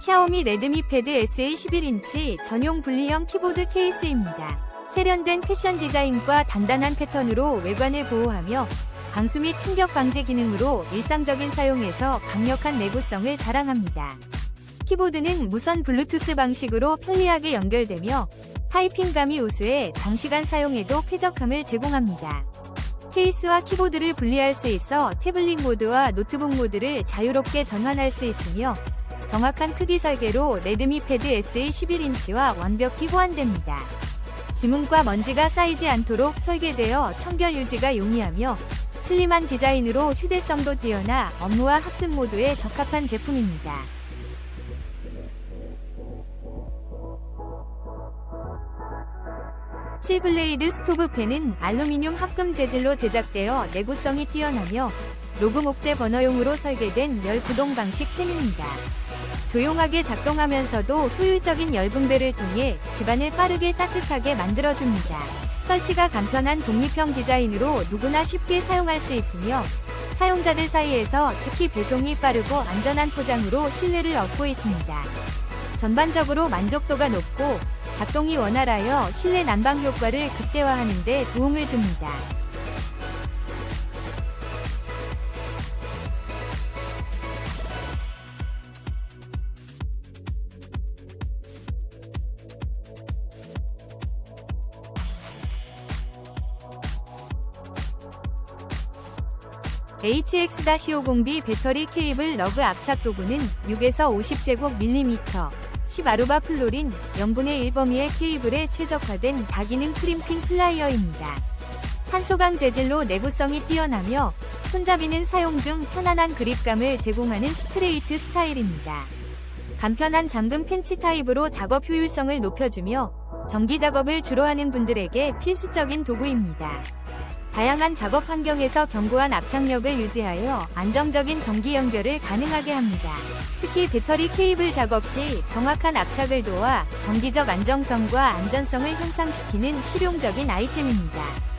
샤오미 레드미 패드 SA 11인치 전용 분리형 키보드 케이스입니다. 세련된 패션 디자인과 단단한 패턴으로 외관을 보호하며 방수 및 충격 방지 기능으로 일상적인 사용에서 강력한 내구성을 자랑합니다. 키보드는 무선 블루투스 방식으로 편리하게 연결되며 타이핑감이 우수해 장시간 사용에도 쾌적함을 제공합니다. 케이스와 키보드를 분리할 수 있어 태블릿 모드와 노트북 모드를 자유롭게 전환할 수 있으며 정확한 크기 설계로 레드미 패드 SA 11인치와 완벽히 호환됩니다. 지문과 먼지가 쌓이지 않도록 설계되어 청결 유지가 용이하며 슬림한 디자인으로 휴대성도 뛰어나 업무와 학습 모두에 적합한 제품입니다. 칠블레이드 스토브팬은 알루미늄 합금 재질로 제작되어 내구성이 뛰어나며 로그 목재 버너용으로 설계된 열 구동 방식 팬입니다. 조용하게 작동하면서도 효율적인 열 분배를 통해 집안을 빠르게 따뜻하게 만들어줍니다. 설치가 간편한 독립형 디자인으로 누구나 쉽게 사용할 수 있으며 사용자들 사이에서 특히 배송이 빠르고 안전한 포장으로 신뢰를 얻고 있습니다. 전반적으로 만족도가 높고 작동이 원활하여 실내 난방 효과를 극대화하는 데 도움을 줍니다. HX-502 배터리 케이블 러그 압착 도구는 6에서 50제곱 밀리미터 10아루바 플로린 0분의 1 범위의 케이블에 최적화된 다기능 크림핑 플라이어입니다. 탄소강 재질로 내구성이 뛰어나며 손잡이는 사용 중 편안한 그립감을 제공하는 스트레이트 스타일입니다. 간편한 잠금 펜치 타입으로 작업 효율성을 높여주며 전기 작업을 주로 하는 분들에게 필수적인 도구입니다. 다양한 작업 환경에서 견고한 압착력을 유지하여 안정적인 전기 연결을 가능하게 합니다. 특히 배터리 케이블 작업 시 정확한 압착을 도와 전기적 안정성과 안전성을 향상시키는 실용적인 아이템입니다.